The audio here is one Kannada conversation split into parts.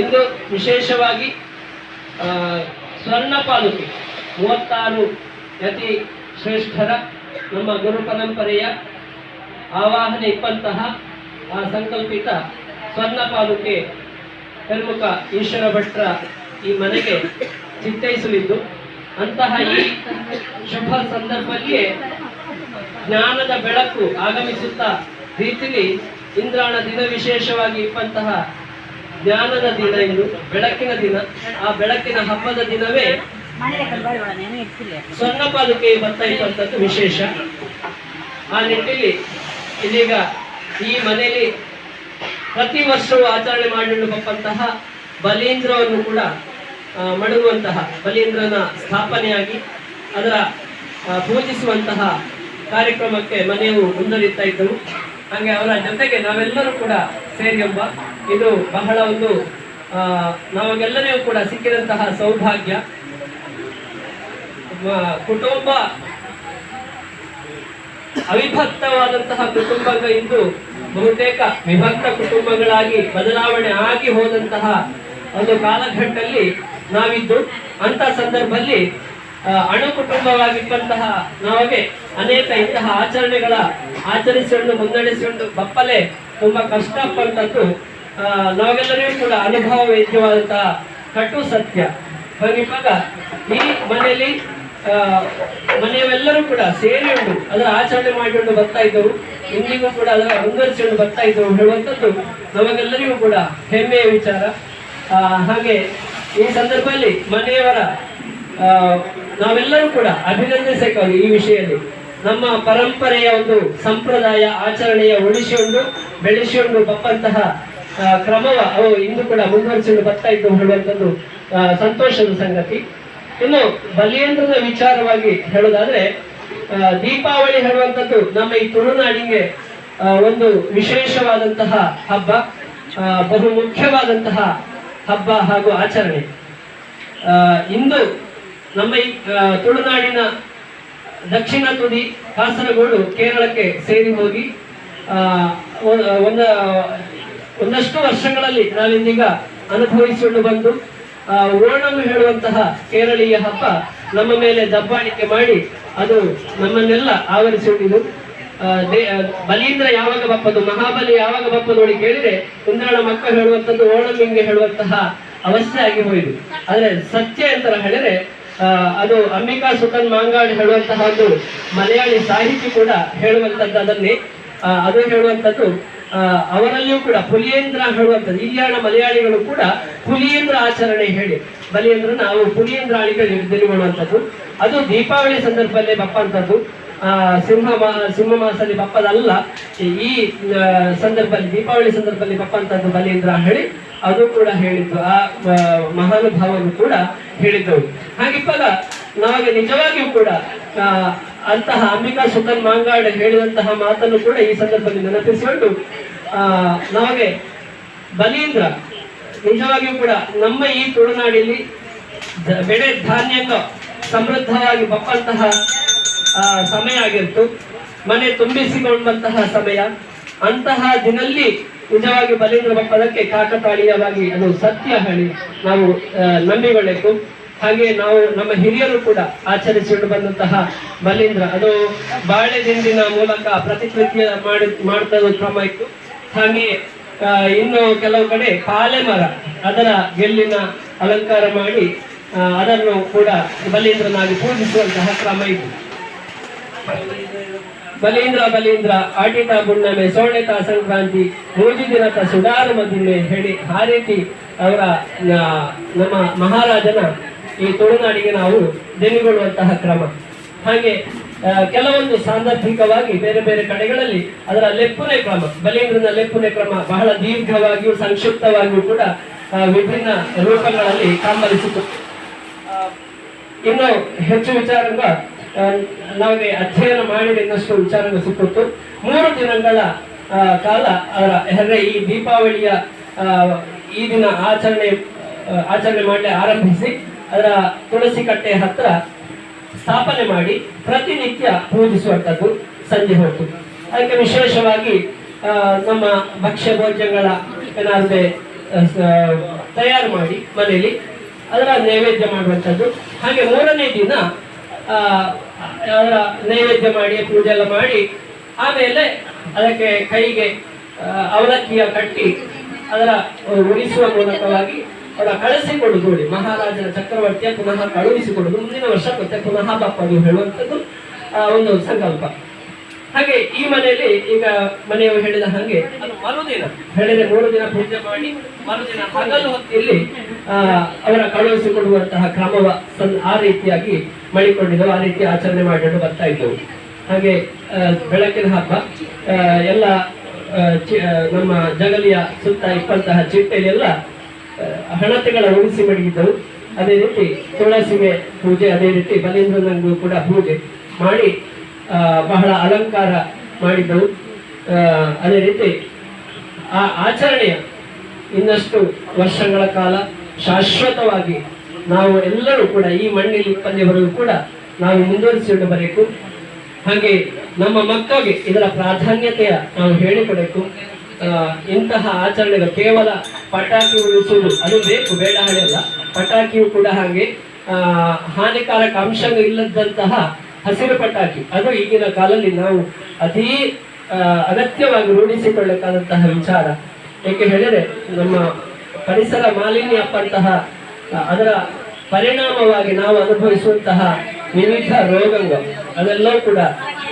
ಇಂದು ವಿಶೇಷವಾಗಿ ಸ್ವರ್ಣ ಪಾಲುಕೆ ಮೂವತ್ತಾರು ಅತಿ ಶ್ರೇಷ್ಠರ ನಮ್ಮ ಗುರು ಪರಂಪರೆಯ ಆವಾಹನೆ ಇಪ್ಪಂತಹ ಆ ಸಂಕಲ್ಪಿತ ಸ್ವರ್ಣ ಪಾಲುಕೆ ಪ್ರಮುಖ ಈಶ್ವರ ಭಟ್ರ ಈ ಮನೆಗೆ ಚಿತ್ತೈಸಲಿದ್ದು, ಅಂತಹ ಈ ಶುಭ ಸಂದರ್ಭಕ್ಕೆ ಜ್ಞಾನದ ಬೆಳಕು ಆಗಮಿಸುತ್ತಾ, ರೀತಿಲಿ ಇಂದ್ರಾಣ ದಿನ ವಿಶೇಷವಾಗಿ ಇಪ್ಪಂತಹ ಜ್ಞಾನದ ದಿನ ಇದು ಬೆಳಕಿನ ದಿನ. ಆ ಬೆಳಕಿನ ಹಬ್ಬದ ದಿನವೇ ಸ್ವರ್ಣ ಪಾಲಿಕೆ ಬರ್ತಾ ಇರುವಂತದ್ದು ವಿಶೇಷ. ಆ ನಿಟ್ಟಿನಲ್ಲಿ ಇದೀಗ ಈ ಮನೆಯಲ್ಲಿ ಪ್ರತಿ ವರ್ಷವೂ ಆಚರಣೆ ಮಾಡಿಕೊಳ್ಳುವಂತಹ ಬಲೀಂದ್ರವನ್ನು ಕೂಡ ಮಡಗುವಂತಹ ಬಲೀಂದ್ರನ ಸ್ಥಾಪನೆಯಾಗಿ ಅದರ ಪೂಜಿಸುವಂತಹ ಕಾರ್ಯಕ್ರಮಕ್ಕೆ ಮನೆಯು ಮುಂದರಿತಾ ಇದ್ದವು. ಹಾಗೆ ಅವರ ಜೊತೆಗೆ ನಾವೆಲ್ಲರೂ ಕೂಡ ಸೇರಿ ಎಂಬ ಇದು ಬಹಳ ಒಂದು ಆ, ನಮಗೆಲ್ಲರಿಗೂ ಕೂಡ ಸಿಕ್ಕಿದಂತಹ ಸೌಭಾಗ್ಯ. ಕುಟುಂಬ ಅವಿಭಕ್ತವಾದಂತಹ ಕುಟುಂಬ ಇಂದು ಬಹುತೇಕ ವಿಭಕ್ತ ಕುಟುಂಬಗಳಾಗಿ ಬದಲಾವಣೆ ಆಗಿ ಹೋದಂತಹ ಒಂದು ಕಾಲಘಟ್ಟದಲ್ಲಿ ನಾವಿದ್ದು. ಅಂತ ಸಂದರ್ಭದಲ್ಲಿ ಅಣು ಕುಟುಂಬವಾಗಿದ್ದಂತಹ ನಮಗೆ ಅನೇಕ ಇಂತಹ ಆಚರಣೆಗಳ ಆಚರಿಸಿಕೊಂಡು ಮುನ್ನಡೆಸಿಕೊಂಡು ಬಪ್ಪಲೆ ತುಂಬಾ ಕಷ್ಟಪಟ್ಟದ್ದು ಆ, ನಾವೆಲ್ಲರಿಗೂ ಕೂಡ ಅನುಭವ ವೇದ್ಯವಾದಂತಹ ಕಟು ಸತ್ಯ. ಇವಾಗ ಈ ಮನೆಯಲ್ಲಿ ಮನೆಯವೆಲ್ಲರೂ ಕೂಡ ಸೇರಿಕೊಂಡು ಅದರ ಆಚರಣೆ ಮಾಡಿಕೊಂಡು ಬರ್ತಾ ಇದ್ದವು ಇಂದಿಗೂ ಕೂಡ ಅದರ ಮುಂದುವರಿಸಿಕೊಂಡು ಬರ್ತಾ ಇದ್ದವು ಹೇಳುವಂಥದ್ದು ನಮಗೆಲ್ಲರಿಗೂ ಕೂಡ ಹೆಮ್ಮೆಯ ವಿಚಾರ. ಹಾಗೆ ಈ ಸಂದರ್ಭದಲ್ಲಿ ಮನೆಯವರ ನಾವೆಲ್ಲರೂ ಕೂಡ ಅಭಿನಂದಿಸಬೇಕಾಗಿ ಈ ವಿಷಯದಲ್ಲಿ ನಮ್ಮ ಪರಂಪರೆಯ ಒಂದು ಸಂಪ್ರದಾಯ, ಆಚರಣೆಯ ಉಳಿಸಿಕೊಂಡು, ಬೆಳೆಸಿಕೊಂಡು ಬಪ್ಪಂತಹ ಕ್ರಮವ ಅವು ಇಂದು ಕೂಡ ಮುಂದುವರಿಸಿಕೊಂಡು ಬರ್ತಾ ಇದ್ದು ಹೇಳುವಂಥದ್ದು ಸಂತೋಷದ ಸಂಗತಿ. ಇನ್ನು ಬಲಿಯಂತ್ರದ ವಿಚಾರವಾಗಿ ಹೇಳೋದಾದ್ರೆ ದೀಪಾವಳಿ ಹೇಳುವಂಥದ್ದು ನಮ್ಮ ಈ ತುಳುನಾಡಿಗೆ ಒಂದು ವಿಶೇಷವಾದಂತಹ ಹಬ್ಬ ಬಹು ಮುಖ್ಯವಾದಂತಹ ಹಬ್ಬ ಹಾಗೂ ಆಚರಣೆ. ಇಂದು ನಮ್ಮ ಈ ತುಳುನಾಡಿನ ದಕ್ಷಿಣ ತುದಿ ಕಾಸರಗೋಡು ಕೇರಳಕ್ಕೆ ಸೇರಿ ಹೋಗಿ ಒಂದ, ಒಂದಷ್ಟು ವರ್ಷಗಳಲ್ಲಿ ನಾವಿಂದೀಗ ಅನುಭವಿಸಿಕೊಂಡು ಬಂದು ಓಣಂ ಹೇಳುವಂತಹ ಕೇರಳೀಯ ಹಬ್ಬ ನಮ್ಮ ಮೇಲೆ ದಬ್ಬಾಳಿಕೆ ಮಾಡಿ ಅದು ನಮ್ಮನ್ನೆಲ್ಲ ಆವರಿಸಿಕೊಂಡಿದ್ದು ಬಲೀಂದ್ರ ಯಾವಾಗ ಬಪ್ಪದು, ಮಹಾಬಲಿ ಯಾವಾಗ ಬಪ್ಪದು ನೋಡಿ ಕೇಳಿದ್ರೆ ಇಂದ್ರನ ಮಕ್ಕಳು ಹೇಳುವಂಥದ್ದು ಹಿಂಗೆ ಹೇಳುವಂತಹ ಅವಸ್ಥೆ ಆಗಿ ಹೋಯಿತು. ಆದರೆ ಸತ್ಯ ಅಂತ ಹೇಳಿದ್ರೆ ಅದು ಅಂಬಿಕಾ ಸುತನ್ ಮಾಂಗಾಡ್ ಹೇಳುವಂತಹ ಒಂದು ಮಲಯಾಳಿ ಸಾಹಿತಿ ಕೂಡ ಹೇಳುವಂಥದ್ದು ಅದನ್ನೇ ಅದು ಹೇಳುವಂಥದ್ದು ಅವರಲ್ಲಿಯೂ ಕೂಡ ಪುಲಿಯೇಂದ್ರ ಹೇಳುವಂಥದ್ದು ಇಲ್ಲಿಯಾಣ ಮಲಯಾಳಿಗಳು ಕೂಡ ಪುಲಿಯೇಂದ್ರ ಆಚರಣೆ ಹೇಳಿ. ಬಲಿಯೇಂದ್ರ ನಾವು ಪುಲಿಯೇಂದ್ರ ಆಳಿಗಳು ನಿರ್ಧರಿಸುವಂಥದ್ದು ಅದು ದೀಪಾವಳಿ ಸಂದರ್ಭದಲ್ಲಿ ಬಪ್ಪಂಥದ್ದು ಸಿಂಹ ಮಾ- ಸಿಂಹ ಮಾಸದಲ್ಲಿ ಬಪ್ಪದಲ್ಲ, ಈ- ಸಂದರ್ಭದಲ್ಲಿ, ದೀಪಾವಳಿ ಸಂದರ್ಭದಲ್ಲಿ ಬಲಿ ಇದ್ರ ಹೇಳಿ, ಅದು ಕೂಡ ಹೇಳಿದ್ದು, ಆ ಮಹಾನುಭಾವನು ಕೂಡ ಹೇಳಿದ್ದವು ಹಾಗಿಪ್ಪಾಗ ನಮಗೆ ನಿಜವಾಗಿಯೂ ಕೂಡ ಅಂತಹ ಅಂಬಿಕಾ ಸುತನ್ ಮಾಂಗಾಡ್ ಹೇಳಿದಂತಹ ಮಾತನ್ನು ಕೂಡ ಈ ಸಂದರ್ಭದಲ್ಲಿ ನೆನಪಿಸಿಕೊಂಡು ನಮಗೆ ಬಲೀಂದ್ರ ನಿಜವಾಗಿಯೂ ಕೂಡ ನಮ್ಮ ಈ ತುಳುನಾಡಿನಲ್ಲಿ ಬೆಳೆ ಧಾನ್ಯದ ಸಮೃದ್ಧವಾಗಿ ಬಪ್ಪಂತಹ ಸಮಯ ಆಗಿತ್ತು. ಮನೆ ತುಂಬಿಸಿಕೊಂಡಂತಹ ಸಮಯ. ಅಂತಹ ದಿನಲ್ಲಿ ನಿಜವಾಗಿ ಬಲೀಂದ್ರ ಪದಕ್ಕೆ ಕಾಕತಾಳೀಯವಾಗಿ ಅದು ಸತ್ಯ ಹೇಳಿ ನಾವು ನಂಬಿಕೊಳ್ಳಬೇಕು ಹಾಗೆ ನಾವು ನಮ್ಮ ಹಿರಿಯರು ಕೂಡ ಆಚರಿಸಿಕೊಂಡು ಬಂದಂತಹ ಬಲೀಂದ್ರ. ಅದು ಬಾಳೆ ದಿಂಡಿನ ಮೂಲಕ ಪ್ರತಿಕೃತಿಯ ಮಾಡಿ ಮಾಡ್ತಾ ಕ್ರಮ ಇತ್ತು ಹಾಗೆ ಇನ್ನು ಕೆಲವು ಕಡೆ ಪಾಲೆ ಮರ, ಅದರ ಗೆಲ್ಲಿನ ಅಲಂಕಾರ ಮಾಡಿ ಅದನ್ನು ಕೂಡ ಬಲೀಂದ್ರನಾಗಿ ಪೂಜಿಸುವಂತಹ ಕ್ರಮ ಇತ್ತು ಬಲೀಂದ್ರ ಬಲೀಂದ್ರ ಆಟಿತ ಬುಣ್ಣಮೆ ಸೋಳೆತ ಸಂಕ್ರಾಂತಿ ಮೂಜಿ ದಿನದ ಸುಡಾರು ಮದಿಮೆ ಹೇಳಿ ಆ ರೀತಿ ಅವರ ನಮ್ಮ ಮಹಾರಾಜನ ಈ ತುಳುನಾಡಿಗೆ ನಾವು ದೆನಿಗೊಳ್ಳುವಂತಹ ಕ್ರಮ. ಹಾಗೆ ಕೆಲವೊಂದು ಸಾಂದರ್ಭಿಕವಾಗಿ ಬೇರೆ ಬೇರೆ ಕಡೆಗಳಲ್ಲಿ ಅದರ ಲೆಪ್ಪುನೆ ಕ್ರಮ. ಬಲೀಂದ್ರನ ಲೆಪ್ಪುನೆ ಕ್ರಮ ಬಹಳ ದೀರ್ಘವಾಗಿಯೂ ಸಂಕ್ಷಿಪ್ತವಾಗಿಯೂ ಕೂಡ ವಿಭಿನ್ನ ರೂಪಗಳಲ್ಲಿ ಕಾಂಬಲಿಸಿತು. ಇನ್ನು ಹೆಚ್ಚು ವಿಚಾರಂಗ ಆ, ನಮಗೆ ಅಧ್ಯಯನ ಮಾಡಿದ ಇನ್ನಷ್ಟು ವಿಚಾರಗಳು ಸಿಕ್ಕಿತ್ತು. ಮೂರು ದಿನಗಳ ಕಾಲ ಅಂದರೆ ಈ ದೀಪಾವಳಿಯ ಈ ದಿನ ಆಚರಣೆ ಆಚರಣೆ ಮಾಡಲಿ ಆರಂಭಿಸಿ, ಅದರ ತುಳಸಿ ಕಟ್ಟೆ ಹತ್ರ ಸ್ಥಾಪನೆ ಮಾಡಿ ಪ್ರತಿನಿತ್ಯ ಪೂಜಿಸುವಂಥದ್ದು ಸಂಜೆ ಹೊತ್ತು. ಅದಕ್ಕೆ ವಿಶೇಷವಾಗಿ ನಮ್ಮ ಭಕ್ಷ್ಯ ಭೋಜ್ಯಗಳ ಏನಾದ್ರೆ ತಯಾರು ಮಾಡಿ ಮನೆಯಲ್ಲಿ, ಅದರ ನೈವೇದ್ಯ ಮಾಡುವಂಥದ್ದು. ಹಾಗೆ ಮೂರನೇ ದಿನ ಆ, ಅದರ ನೈವೇದ್ಯ ಮಾಡಿ ಪೂಜೆ ಎಲ್ಲ ಮಾಡಿ ಆಮೇಲೆ ಅದಕ್ಕೆ ಕೈಗೆ ಅವಲಕ್ಕಿಯ ಕಟ್ಟಿ ಅದರ ಉಳಿಸುವ ಮೂಲಕವಾಗಿ ಅವರ ಕಳಿಸಿಕೊಡುದು ನೋಡಿ. ಮಹಾರಾಜನ ಚಕ್ರವರ್ತಿಯ ಪುನಃ ಕಳುಹಿಸಿಕೊಡುದು ಮುಂದಿನ ವರ್ಷ ಮತ್ತೆ ಪುನಃ ಬಪ್ಪದು ಹೇಳುವಂಥದ್ದು ಒಂದು ಸಂಕಲ್ಪ. ಹಾಗೆ ಈ ಮನೆಯಲ್ಲಿ ಈಗ ಮನೆಯವರು ಹೇಳಿದ ಹಾಗೆ ಮರುದಿನ. ಹೇಳಿದ್ರೆ ಮೂರು ದಿನ ಪೂಜೆ ಮಾಡಿ ಮರುದಿನ ಹಗಲು ಹೊತ್ತಿಯಲ್ಲಿ ಅವರ ಕಳುಹಿಸಿಕೊಡುವಂತಹ ಕ್ರಮವ ಆ ರೀತಿಯಾಗಿ ಮಾಡಿಕೊಂಡಿದ್ದೆವು ಆ ರೀತಿ ಆಚರಣೆ ಮಾಡಿಕೊಂಡು ಬರ್ತಾ ಇದ್ದವು. ಹಾಗೆ ಬೆಳಕಿನ ಹಬ್ಬ ಎಲ್ಲ ನಮ್ಮ ಜಗಲಿಯ ಸುತ್ತ ಇಪ್ಪಂತಹ ಚಿಟ್ಟೆಯೆಲ್ಲ ಆ, ಹಣತೆಗಳ ಉಳಿಸಿ ಮಡಗಿದ್ದವು. ಅದೇ ರೀತಿ ತುಳಸಿಮೆ ಪೂಜೆ ಅದೇ ರೀತಿ ಬಲೀಂದ್ರನಿಗೂ ಕೂಡ ಪೂಜೆ ಮಾಡಿ ಬಹಳ ಅಲಂಕಾರ ಮಾಡಿದ್ದವು. ಅದೇ ರೀತಿ ಆ ಆಚರಣೆಯ ಇನ್ನಷ್ಟು ವರ್ಷಗಳ ಕಾಲ ಶಾಶ್ವತವಾಗಿ ನಾವು ಎಲ್ಲರೂ ಕೂಡ ಈ ಮಣ್ಣಿನ ಬರಲು ಕೂಡ ನಾವು ಮುಂದುವರಿಸಿಕೊಂಡು ಬರಬೇಕು. ಹಾಗೆ ನಮ್ಮ ಮಕ್ಕಳಿಗೆ ಇದರ ಪ್ರಾಧಾನ್ಯತೆಯ ನಾವು ಹೇಳಿಕೊಡಬೇಕು. ಇಂತಹ ಆಚರಣೆಗಳು ಕೇವಲ ಪಟಾಕಿ ಉಳಿಸುವುದು ಅದು ಬೇಕು, ಬೇಡ ಹಾಗೆಲ್ಲ ಪಟಾಕಿಯು ಕೂಡ ಹಾಗೆ ಹಾನಿಕಾರಕ ಅಂಶಗಳು ಇಲ್ಲದಂತಹ ಹಸಿರು ಪಟಾಕಿ. ಅದು ಈಗಿನ ಕಾಲದಲ್ಲಿ ನಾವು ಅತೀ ಅಗತ್ಯವಾಗಿ ರೂಢಿಸಿಕೊಳ್ಳಬೇಕಾದಂತಹ ವಿಚಾರ. ಏಕೆ ಹೇಳಿದರೆ, ನಮ್ಮ ಪರಿಸರ ಮಾಲಿನ್ಯ ಅಪ್ಪಂತಹ ಅದರ ಪರಿಣಾಮವಾಗಿ ನಾವು ಅನುಭವಿಸುವಂತಹ ವಿವಿಧ ರೋಗಗಳು, ಅದೆಲ್ಲವೂ ಕೂಡ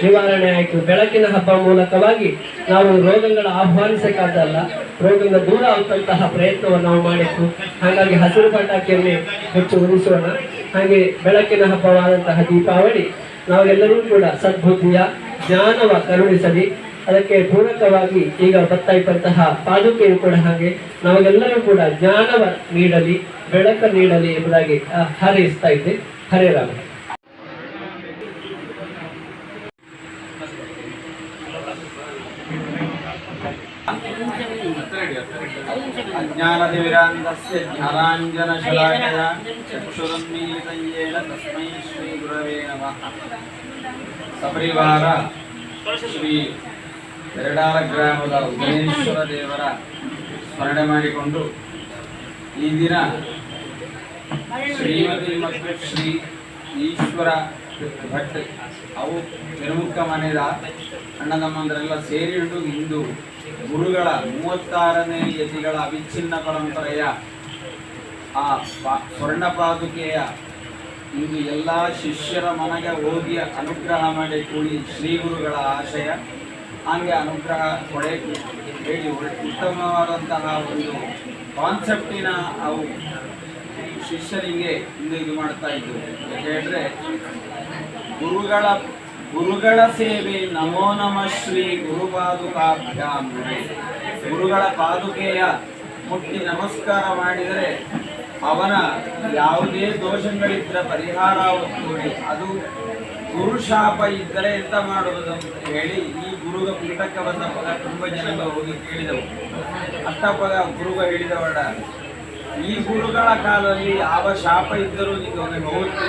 ನಿವಾರಣೆ ಆಯಿತು. ಬೆಳಕಿನ ಹಬ್ಬ ಮೂಲಕವಾಗಿ ನಾವು ರೋಗಗಳ ಆಹ್ವಾನಿಸಕ್ಕಾಗಲ್ಲ ರೋಗಗಳ ದೂರ ಆಗುವಂತಹ ಪ್ರಯತ್ನವನ್ನು ನಾವು ಮಾಡಿತ್ತು ಹಾಗಾಗಿ ಹಸಿರು ಪಟಾಕಿಯನ್ನೇ ಹೆಚ್ಚು ಉಳಿಸೋಣ ಹಾಗೆ ಬೆಳಕಿನ ಹಬ್ಬವಾದಂತಹ ದೀಪಾವಳಿ ನಾವೆಲ್ಲರೂ ಕೂಡ ಸದ್ಬುದ್ಧಿಯ ಜ್ಞಾನವ ಕರುಣಿಸಲಿ. ಅದಕ್ಕೆ ಪೂರಕವಾಗಿ ಈಗ ಬರ್ತಾ ಇದ್ದಂತಹ ಪಾದುಕೆಯು ಕೂಡ ಹಾಗೆ ನಾವೆಲ್ಲರೂ ಕೂಡ ಜ್ಞಾನವ ನೀಡಲಿ, ಬೆಳಕ ನೀಡಲಿ ಎಂಬುದಾಗಿ ಹಾರೈಸ್ತಾ ಇದ್ದೆ. ಹರೇ ರಾಮ. अज्ञानतिविरान्तस्य ज्ञानाञ्जनशलाकया चक्षुरुन्मीलितं येन तस्मै श्रीगुरवे नमः ಸಪರಿವಾರ ಶ್ರೀ ಎರಡಾರ ಗ್ರಾಮದ ಉಮೇಶ್ವರ ದೇವರ ಸ್ಮರಣೆ ಮಾಡಿಕೊಂಡು ಈ ದಿನ ಶ್ರೀಮತಿ ಮತ್ತು ಶ್ರೀ ಈಶ್ವರ ಭಟ್ ಅವು ತಿರುಮುಖ ಮನೆಯ ಅಣ್ಣ ತಮ್ಮಂದರೆಲ್ಲ ಸೇರಿಕೊಂಡು ಇಂದು ಗುರುಗಳ ಮೂವತ್ತಾರನೇ ಯತಿಗಳ ಅವಿಚ್ಛಿನ್ನ ಪರಂಪರೆಯ ಆ ಸ್ವರ್ಣ ಪಾದುಕೆಯ ಇಂದು ಎಲ್ಲ ಶಿಷ್ಯರ ಮನೆಗೆ ಹೋಗಿ ಅನುಗ್ರಹ ಮಾಡಿ ಕೂಡಿ ಶ್ರೀ ಗುರುಗಳ ಆಶಯ ಹಾಗೆ ಅನುಗ್ರಹ ಕೊಡೆ ಹೇಳಿ ಉತ್ತಮವಾದಂತಹ ಒಂದು ಕಾನ್ಸೆಪ್ಟಿನ ಅವು ಶಿಷ್ಯರಿಗೆ ಇಂದು ಇದು ಮಾಡ್ತಾ ಇದ್ದರು ಯಾಕೆ ಹೇಳಿದ್ರೆ, ಗುರುಗಳ ಗುರುಗಳ ಸೇವೆ ನಮೋ ನಮ ಶ್ರೀ ಗುರುಪಾದುಕಾಭ್ಯಾಂ ಗುರುಗಳ ಪಾದುಕೆಯ ಮುಟ್ಟಿ ನಮಸ್ಕಾರ ಮಾಡಿದರೆ ಅವನ ಯಾವುದೇ ದೋಷಗಳಿದ್ದರೆ ಪರಿಹಾರ ನೋಡಿ ಅದು ಗುರುಶಾಪ ಇದ್ದರೆ ಎಂತ ಮಾಡುವುದು ಅಂತ ಹೇಳಿ ಈ ಗುರುಗ ಪೀಠಕ್ಕೆ ಬಂದ ಪದ ತುಂಬ ಜನ ಹೋಗಿ ಕೇಳಿದವು. ಅಷ್ಟಪದ ಗುರುಗ ಹೇಳಿದವಡ ಈ ಗುರುಗಳ ಕಾಲದಲ್ಲಿ ಯಾವ ಶಾಪ ಇದ್ದರೂ ನಿಮಗೆ ಹೋಗುತ್ತೆ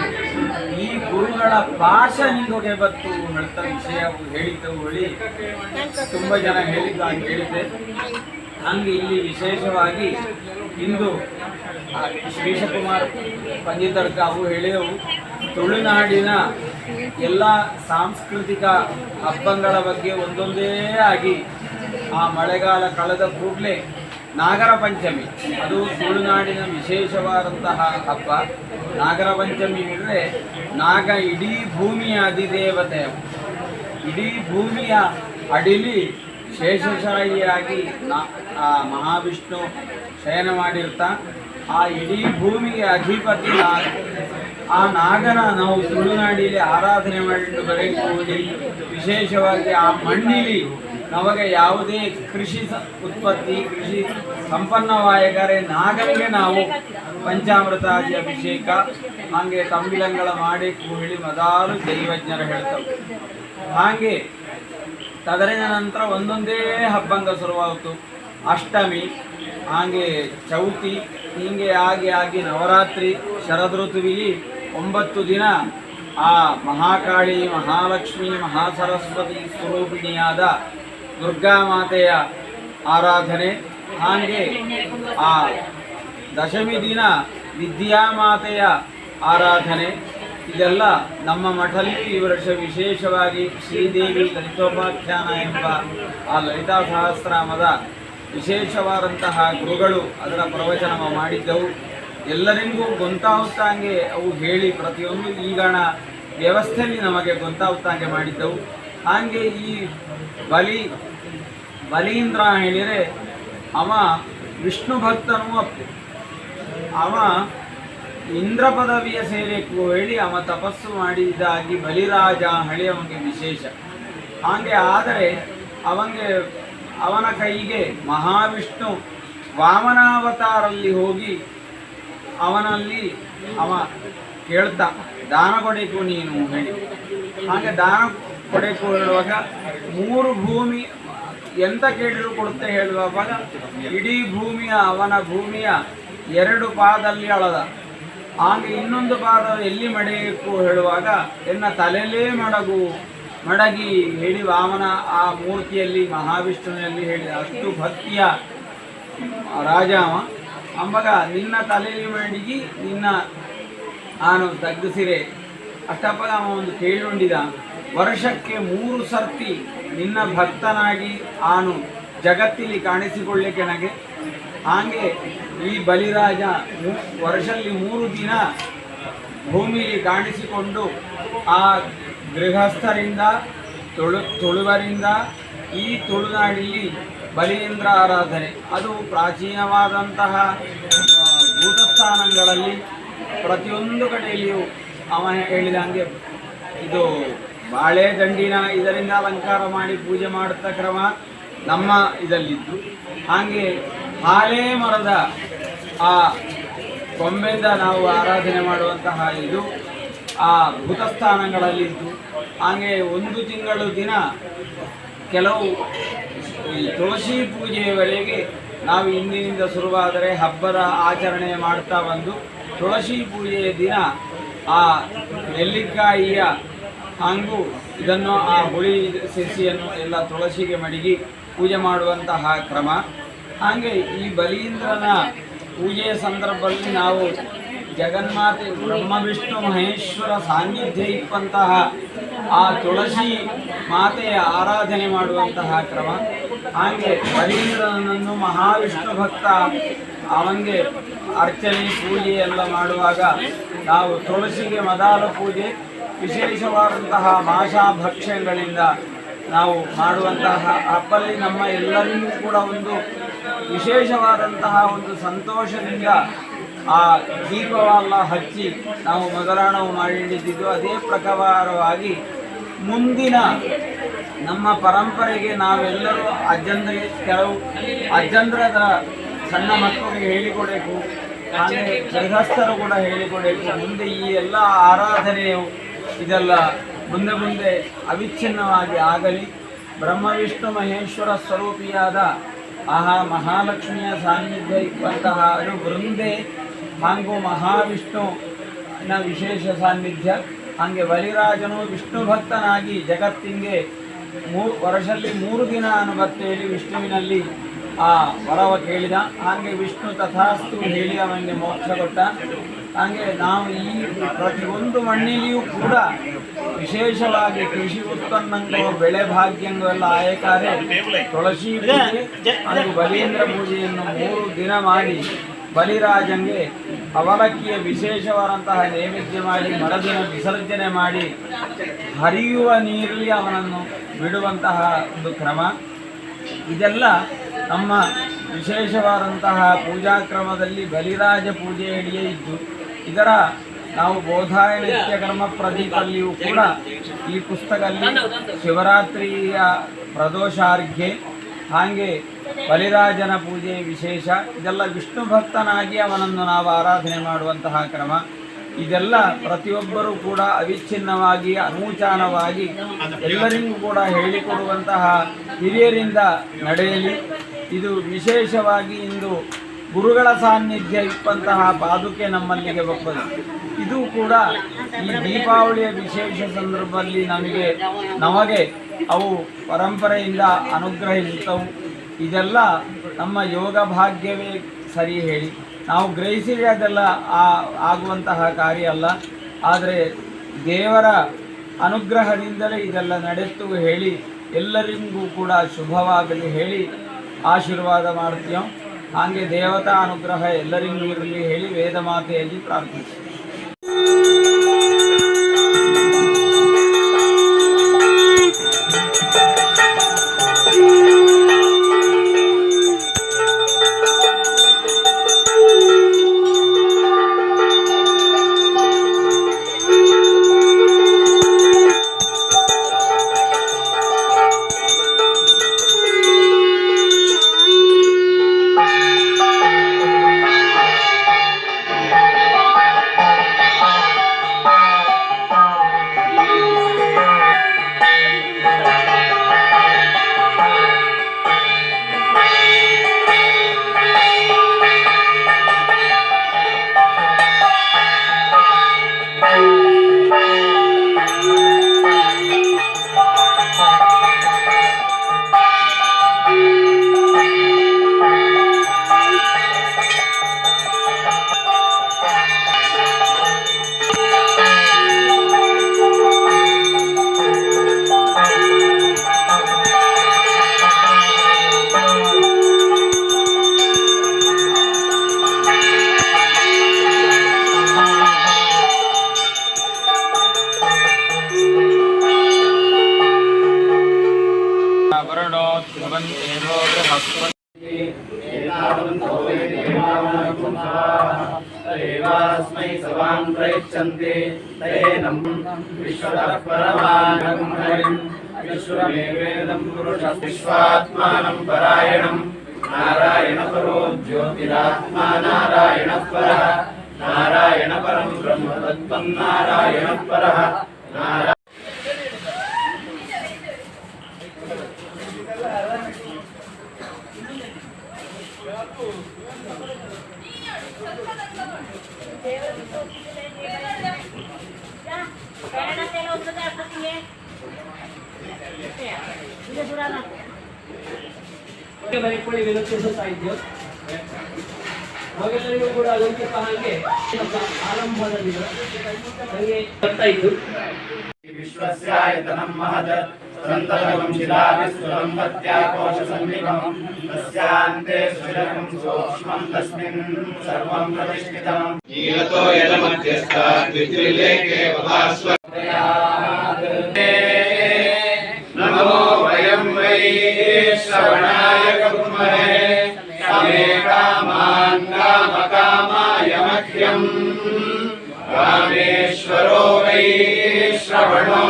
ಈ ಗುರುಗಳ ಪಾಶ ನಿಮಗೆ ಬತ್ತು ನಡೆದ ವಿಷಯ ಹೇಳಿದ್ದವು ಹೇಳಿ ತುಂಬ ಜನ ಹೇಳಿದ್ದು ನಾನು ಹೇಳಿದ್ದೆ. ಹಂಗೆ ಇಲ್ಲಿ ವಿಶೇಷವಾಗಿ ಇಂದು ಶ್ರೀಶಕುಮಾರ್ ಪಂಡಿತರ್ಕ ಅವು ಹೇಳಿದವು. ತುಳುನಾಡಿನ ಎಲ್ಲ ಸಾಂಸ್ಕೃತಿಕ ಹಬ್ಬಗಳ ಬಗ್ಗೆ ಒಂದೊಂದೇ ಆಗಿ ಆ ಮಳೆಗಾಲ ಕಳೆದ ಕೂಡಲೇ ನಾಗರ ಪಂಚಮಿ ಅದು ತುಳುನಾಡಿನ ವಿಶೇಷವಾದಂತಹ ಹಬ್ಬ ನಾಗರ ಪಂಚಮಿ ಅಂದರೆ ನಾಗ ಇಡೀ ಭೂಮಿಯ ಅಧಿದೇವತೆ. ಇಡೀ ಭೂಮಿಯ ಅಡಿಲಿ ಶೇಷಶಾಹಿಯಾಗಿ ನಾ- ಆ ಮಹಾವಿಷ್ಣು ಶಯನ ಮಾಡಿರ್ತಾ, ಆ ಇಡೀ ಭೂಮಿಗೆ ಅಧಿಪತಿ ಆ ನಾಗನ ನಾವು ತುಳುನಾಡಿಲಿ ಆರಾಧನೆ ಮಾಡಿಕೊಂಡು ಬರೀ ವಿಶೇಷವಾಗಿ ಆ ಮಣ್ಣಿಲಿ ನಮಗೆ ಯಾವುದೇ ಕೃಷಿ ಉತ್ಪತ್ತಿ, ಕೃಷಿ ನಾಗನಿಗೆ ನಾವು ಪಂಚಾಮೃತಾದಿ ಅಭಿಷೇಕ, ಹಾಗೆ ತಂಬಿಲಂಗಳ ಮಾಡಿ ಕೂಳಿ ಮದಾರು ದೈವಜ್ಞರು ಹೇಳ್ತವೆ. ಹಾಗೆ ತದರಿನ ನಂತರ ಒಂದೊಂದೇ ಹಬ್ಬಂಗ ಶುರುವಾಯಿತು ಅಷ್ಟಮಿ, ಹಾಗೆ ಚೌತಿ, ಹೀಗೆ ಆಗಿ ಆಗಿ ನವರಾತ್ರಿ ಶರದೃತುವಿಲಿ ಒಂಬತ್ತು ದಿನ ಆ ಮಹಾಕಾಳಿ, ಮಹಾಲಕ್ಷ್ಮಿ, ಮಹಾಸರಸ್ವತಿ ಸ್ವರೂಪಿಣಿಯಾದ ದುರ್ಗಾ ಮಾತೆಯ ಆರಾಧನೆ. ಹಾಗೆ ಆ ದಶಮಿ ದಿನ ವಿದ್ಯಾಮಾತೆಯ ಆರಾಧನೆ. ಇದೆಲ್ಲ ನಮ್ಮ ಮಠದಲ್ಲಿ ಈ ವರ್ಷ ವಿಶೇಷವಾಗಿ ಶ್ರೀದೇವಿ ಲಲಿತೋಪಾಖ್ಯಾನ ಎಂಬ ಆ ಲಲಿತಾ ಸಹಸ್ರಾಮದ ವಿಶೇಷವಾದಂತಹ ಗುರುಗಳು ಅದರ ಪ್ರವಚನ ಮಾಡಿದ್ದವು. ಎಲ್ಲರಿಗೂ ಗೊಂತಾವುತ್ತಾಂಗೆ ಅವು ಹೇಳಿ ಪ್ರತಿಯೊಂದು ಈಗಣ ವ್ಯವಸ್ಥೆಯಲ್ಲಿ ನಮಗೆ ಗೊಂತಾವುತ್ತಾಂಗೆ ಮಾಡಿದ್ದವು. ಹಾಗೆ ಈ ಬಲಿ ಬಲೀಂದ್ರ ಹೇಳಿದರೆ ಅವ ವಿಷ್ಣು ಭಕ್ತನೂ ಅಪ್ಪು ಅವ ಇಂದ್ರ ಪದವಿಯ ಸೇರಿಕು ಹೇಳಿ ಅವ ತಪಸ್ಸು ಮಾಡಿದ್ದಾಗಿ ಬಲಿರಾಜ ಹಳಿ ಅವನಿಗೆ ವಿಶೇಷ. ಹಾಗೆ ಆದರೆ ಅವನಿಗೆ ಅವನ ಕೈಗೆ ಮಹಾವಿಷ್ಣು ವಾಮನಾವತಾರಲ್ಲಿ ಹೋಗಿ ಅವನಲ್ಲಿ ಅವ ಕೇಳ್ತಾ, ದಾನ ಕೊಡಬೇಕು ನೀನು, ಹೇಳಿ. ಹಾಗೆ ದಾನ ಕೊಡಬೇಕು ಹೇಳುವಾಗ ಮೂರು ಭೂಮಿ ಎಂತ ಕೇಳಿದ್ರು ಕೊಡುತ್ತೆ ಹೇಳುವಾಗ ಇಡೀ ಭೂಮಿಯ, ಅವನ ಭೂಮಿಯ ಎರಡು ಪಾದಲ್ಲಿ ಅಳದ. ಹಾಗೆ ಇನ್ನೊಂದು ಪಾದ ಎಲ್ಲಿ ಮಡಿಯಬೇಕು ಹೇಳುವಾಗ ಎನ್ನ ತಲೆಯಲ್ಲೇ ಮಡಗು, ಮಡಗಿ ಹೇಳಿ ವಾಮನ ಆ ಮೂರ್ತಿಯಲ್ಲಿ, ಮಹಾವಿಷ್ಣುವಿನಲ್ಲಿ ಹೇಳಿದ ಅಷ್ಟು ಭಕ್ತಿಯ ರಾಜ ಅಂಬಗ, ನಿನ್ನ ತಲೆಯಲ್ಲಿ ಮಡಗಿ, ನಿನ್ನ ನಾನು ತಗ್ಗಿಸಿರೆ ಅಷ್ಟಪ್ಪ ಒಂದು ಕೇಳುಂಡಿದ ವರ್ಷಕ್ಕೆ ಮೂರು ಸರ್ತಿ ನಿನ್ನ ಭಕ್ತನಾಗಿ ಆನು ಜಗತ್ತಿಲಿ ಕಾಣಿಸಿಕೊಳ್ಳಿಕ್ಕೆ ನನಗೆ. ಹಾಗೆ ಈ ಬಲಿರಾಜ ವರ್ಷದಲ್ಲಿ ಮೂರು ದಿನ ಭೂಮಿಲಿ ಕಾಣಿಸಿಕೊಂಡು ಆ ಗೃಹಸ್ಥರಿಂದ, ತುಳು, ತುಳುವರಿಂದ ಈ ತುಳುನಾಡಿಲ್ಲಿ ಬಲೀಂದ್ರ ಆರಾಧನೆ. ಅದು ಪ್ರಾಚೀನವಾದಂತಹ ಭೂತಸ್ಥಾನಗಳಲ್ಲಿ ಪ್ರತಿಯೊಂದು ಕಡೆಯಲ್ಲಿಯೂ ಅವ ಹೇಳಿದಂಗೆ ಇದು ಬಾಳೆ ದಂಡಿನ ಇದರಿಂದ ಅಲಂಕಾರ ಮಾಡಿ ಪೂಜೆ ಮಾಡುತ್ತ ಕ್ರಮ ನಮ್ಮ ಇದಲ್ಲಿದ್ದು ಹಾಗೆ ಹಾಲೇ ಮರದ ಆ ಕೊಂಬೆಯಿಂದ ನಾವು ಆರಾಧನೆ ಮಾಡುವಂತಹ ಇದು ಆ ಭೂತಸ್ಥಾನಗಳಲ್ಲಿದ್ದು. ಹಾಗೆ ಒಂದು ತಿಂಗಳು ದಿನ ಕೆಲವು ಈ ತುಳಸಿ ಪೂಜೆಯವರೆಗೆ ನಾವು ಇಂದಿನಿಂದ ಶುರುವಾದರೆ ಹಬ್ಬದ ಆಚರಣೆ ಮಾಡ್ತಾ ಬಂದು ತುಳಸಿ ಪೂಜೆಯ ದಿನ ಆ ನೆಲ್ಲಿಕಾಯಿಯ ಹಾಗೂ ಇದನ್ನು ಆ ಹುಳಿ ಸಸಿಯನ್ನು ಎಲ್ಲ ತುಳಸಿಗೆ ಮಡಗಿ ಪೂಜೆ ಮಾಡುವಂತಹ ಕ್ರಮ. ಹಾಗೆ ಈ ಬಲೀಂದ್ರನ ಪೂಜೆಯ ಸಂದರ್ಭದಲ್ಲಿ ನಾವು ಜಗನ್ಮಾತೆ ಬ್ರಹ್ಮ ವಿಷ್ಣು ಮಹೇಶ್ವರ ಸಾನ್ನಿಧ್ಯ ಇಪ್ಪಂತಹ ಆ ತುಳಸಿ ಮಾತೆಯ ಆರಾಧನೆ ಮಾಡುವಂತಹ ಕ್ರಮ. ಹಾಗೆ ಬಲೀಂದ್ರನನ್ನು ಮಹಾವಿಷ್ಣು ಭಕ್ತ ಅವನಿಗೆ ಅರ್ಚನೆ, ಪೂಜೆ ಎಲ್ಲ ಮಾಡುವಾಗ ನಾವು ತುಳಸಿಗೆ ಮದಾಲ ಪೂಜೆ ವಿಶೇಷವಾದಂತಹ ಭಾಷಾ ಭಕ್ಷ್ಯಗಳಿಂದ ನಾವು ಮಾಡುವಂತಹ ಹಬ್ಬಲ್ಲಿ ನಮ್ಮ ಎಲ್ಲರಿಗೂ ಕೂಡ ಒಂದು ವಿಶೇಷವಾದಂತಹ ಒಂದು ಸಂತೋಷದಿಂದ ಆ ದೀಪವಲ್ಲ ಹಚ್ಚಿ ನಾವು ಮೊದಲಾಣವು ಮಾಡಿಟ್ಟಿದ್ದು ಅದೇ ಪ್ರಕಾರವಾಗಿ ಮುಂದಿನ ನಮ್ಮ ಪರಂಪರೆಗೆ ನಾವೆಲ್ಲರೂ ಅಜ್ಜಂದ್ರಿಗೆ ಕೆಲವು ಅಜ್ಜಂದ್ರದ ಸಣ್ಣ ಮಕ್ಕಳಿಗೆ ಹೇಳಿಕೊಡಬೇಕು, ಹಾಗೆ ಗೃಹಸ್ಥರು ಕೂಡ ಹೇಳಿಕೊಡಬೇಕು. ಮುಂದೆ ಈ ಎಲ್ಲ ಆರಾಧನೆಯು ಇದೆಲ್ಲ ಮುಂದೆ ಮುಂದೆ ಅವಿಚ್ಛಿನ್ನವಾಗಿ ಆಗಲಿ. ಬ್ರಹ್ಮ, ವಿಷ್ಣು, ಮಹೇಶ್ವರ ಸ್ವರೂಪಿಯಾದ ಆಹಾ ಮಹಾಲಕ್ಷ್ಮಿಯ ಸಾನ್ನಿಧ್ಯ ಇಪ್ಪಂತಹ ಅದು ವೃಂದೆ ಹಾಗೂ ಮಹಾವಿಷ್ಣುವಿನ ವಿಶೇಷ ಸಾನ್ನಿಧ್ಯ. ಹಾಗೆ ಬಲಿರಾಜನು ವಿಷ್ಣು ಭಕ್ತನಾಗಿ ಜಗತ್ತಿಗೆ ಮೂರು ವರ್ಷದಲ್ಲಿ ಮೂರು ದಿನ ಅನುಭತ್ತೆಯಲ್ಲಿ ವಿಷ್ಣುವಿನಲ್ಲಿ ಆ ವರವ ಕೇಳಿದ ಹಾಗೆ ವಿಷ್ಣು ತಥಾಸ್ತು ಹೇಳಿ ಅವನಿಗೆ ಮೋಕ್ಷ ಕೊಟ್ಟ. ಹಾಗೆ ನಾವು ಈ ಪ್ರತಿಯೊಂದು ಮಣ್ಣಿಲಿಯೂ ಕೂಡ ವಿಶೇಷವಾಗಿ ಕೃಷಿ ಉತ್ಪನ್ನಗಳು, ಬೆಳೆ ಭಾಗ್ಯಗಳು ಎಲ್ಲ ಆಯಕಾರೆ ತುಳಸಿ ಪೂಜೆ, ಹಾಗೂ ಬಲೀಂದ್ರ ಪೂಜೆಯನ್ನು ಮೂರು ದಿನ ಮಾಡಿ ಬಲಿರಾಜಂಗೆ ಅವಲಕ್ಕಿಯ ವಿಶೇಷವಾದಂತಹ ನೈವೇದ್ಯ ಮಾಡಿ, ಮರದಿನ ವಿಸರ್ಜನೆ ಮಾಡಿ ಹರಿಯುವ ನೀರಲ್ಲಿ ಅವನನ್ನು ಬಿಡುವಂತಹ ಒಂದು ಕ್ರಮ. ಇದೆಲ್ಲ ನಮ್ಮ ವಿಶೇಷವಾದಂತಹ ಪೂಜಾ ಕ್ರಮದಲ್ಲಿ ಬಲಿರಾಜ ಪೂಜೆಯಡಿಯೇ ಇದ್ದು ಇದರ ನಾವು ಬೋಧಾಯ ನಿತ್ಯ ಕರ್ಮ ಪ್ರದೀಪಲ್ಲಿಯೂ ಕೂಡ ಈ ಪುಸ್ತಕದಲ್ಲಿ ಶಿವರಾತ್ರಿಯ ಪ್ರದೋಷಾರ್ಘ್ಯ, ಹಾಗೆ ಬಲಿರಾಜನ ಪೂಜೆ ವಿಶೇಷ, ಇದೆಲ್ಲ ವಿಷ್ಣು ಭಕ್ತನಾಗಿ ಅವನನ್ನು ನಾವು ಆರಾಧನೆ ಮಾಡುವಂತಹ ಕ್ರಮ. ಇದೆಲ್ಲ ಪ್ರತಿಯೊಬ್ಬರೂ ಕೂಡ ಅವಿಚ್ಛಿನ್ನವಾಗಿ, ಅನೂಚಾನವಾಗಿ ಎಲ್ಲರಿಗೂ ಕೂಡ ಹೇಳಿಕೊಡುವಂತಹ ಹಿರಿಯರಿಂದ ನಡೆಯಲಿ. ಇದು ವಿಶೇಷವಾಗಿ ಇಂದು ಗುರುಗಳ ಸಾನ್ನಿಧ್ಯ ಇಪ್ಪಂತಹ ಪಾದುಕೆ ನಮ್ಮಲ್ಲಿಗೆ ಬಪ್ಪದು ಇದು ಕೂಡ ಈ ದೀಪಾವಳಿಯ ವಿಶೇಷ ಸಂದರ್ಭದಲ್ಲಿ ನಮಗೆ ನಮಗೆ ಅವು ಪರಂಪರೆಯಿಂದ ಅನುಗ್ರಹಿಸುತ್ತವು. ಇದೆಲ್ಲ ನಮ್ಮ ಯೋಗ ಭಾಗ್ಯವೇ ಸರಿ ಹೇಳಿ. ನಾವು ಗ್ರಹಿಸಿದ್ರೆ ಅದೆಲ್ಲ ಆಗುವಂತಹ ಕಾರ್ಯ ಅಲ್ಲ. ಆದರೆ ದೇವರ ಅನುಗ್ರಹದಿಂದಲೇ ಇದೆಲ್ಲ ನಡೆತು ಹೇಳಿ ಎಲ್ಲರಿಗೂ ಕೂಡ ಶುಭವಾಗಲಿ ಹೇಳಿ ಆಶೀರ್ವಾದ ಮಾಡ್ತೀವಿ ಹಾಗೆ ದೇವತಾ ಅನುಗ್ರಹ ಎಲ್ಲರಿಗೂ ಇರಲಿ ಹೇಳಿ ವೇದ ಮಾತೆಯಲ್ಲಿ ಪ್ರಾರ್ಥಿಸ್ತೀವಿ वर्णोद्भवन्तेनो बृहस्पति देवास्मै सवान् प्रयच्छन्ति तेनं विश्वतः परमानगं हरिं विश्वमेवेदं पुरुषः विश्वात्मानं परायणं नारायणपरो ज्योतिरात्मा नारायणः परः नारायणपरं ब्रह्म तत्त्वं नारायणः परः नारायण ಬರೀಕೊಳ್ಳಿ ವಿನಂತಿಸುವ ಸಾಹಿತ್ಯ ಅವಾಗೆಲ್ಲರಿಗೂ ಕೂಡ ಅದೊಂದಿಪ್ಪ ಹಾಗೆ ಆರಂಭದಲ್ಲಿ ನನಗೆ ಗೊತ್ತಾಯಿತು ವಿಶ್ವಸ್ಯಾಯತನಂ ಮಹದ సంతకం శిలావిశ్వరం పత్యాకోశసన్నిభం తస్యాంతే సుజకం సూక్ష్మం తస్మిన్ సర్వం ప్రతిష్ఠితం నీలతో యద మధ్యస్థ ద్విత్రిలేకే వహాస్వ నమో వయం వై శ్రవణాయ కుర్మహే రామేశ్వరో వై శ్రవణో